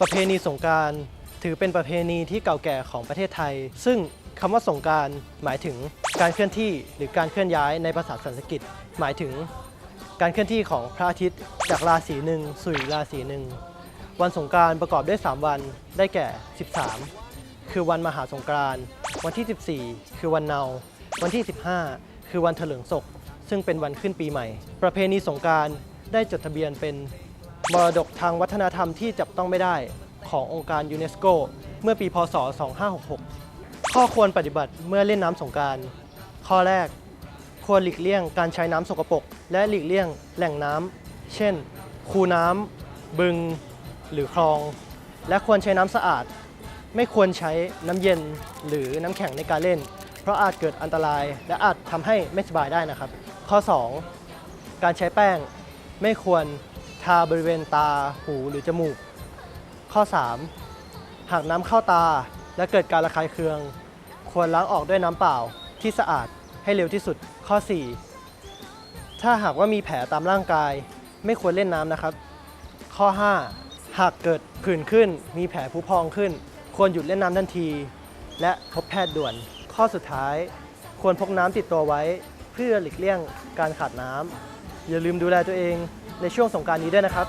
ประเพณีสงการถือเป็นประเพณีที่เก่าแก่ของประเทศไทย ซึ่งคำว่าสงการหมายถึงการเคลื่อนที่หรือการเคลื่อนย้ายในภาษาสันสกฤตหมายถึงการเคลื่อนที่ของพระอาทิตย์จากราศีหนึ่งสู่ราศีหนึ่งวันสงการประกอบด้วย 3 วันได้แก่ 13 คือวันมหาสงกานต์วันที่ 14 คือวันเนา วันที่ 15 คือวันเถลิงศก ซึ่งเป็นวันขึ้นปีใหม่ ประเพณีสงการได้จดทะเบียนเป็น มรดกทางวัฒนธรรมที่จับต้องไม่ได้ขององค์การยูเนสโกเมื่อปีพศ 2566 ข้อควรปฏิบัติเมื่อเล่นน้ำสงการ ข้อแรก ควรหลีกเลี่ยงการใช้น้ำสกปรกและหลีกเลี่ยงแหล่งน้ำเช่น คูน้ำบึง หรือคลอง และควรใช้น้ำสะอาด ไม่ควรใช้น้ำเย็นหรือน้ำแข็งในการเล่น เพราะอาจเกิดอันตราย และอาจทำให้ไม่สบายได้นะครับ ข้อ 2 การใช้แป้งไม่ควร ทาบริเวณตา หูหรือจมูก ข้อ 3 หากน้ำเข้าตาและเกิดการระคายเคือง ควรล้างออกด้วยน้ำเปล่าที่สะอาดให้เร็วที่สุด ข้อ 4 ถ้าหากว่ามีแผลตามร่างกาย ไม่ควรเล่นน้ำนะครับ ข้อ 5 หากเกิดผื่นขึ้น มีแผลผุพองขึ้น ควรหยุดเล่นน้ำทันที และพบแพทย์ด่วน ข้อสุดท้าย ควรพกน้ำติดตัวไว้ เพื่อหลีกเลี่ยงการขาดน้ำอย่าลืมดูแลตัวเอง ในช่วงสงการนี้ด้วยนะครับ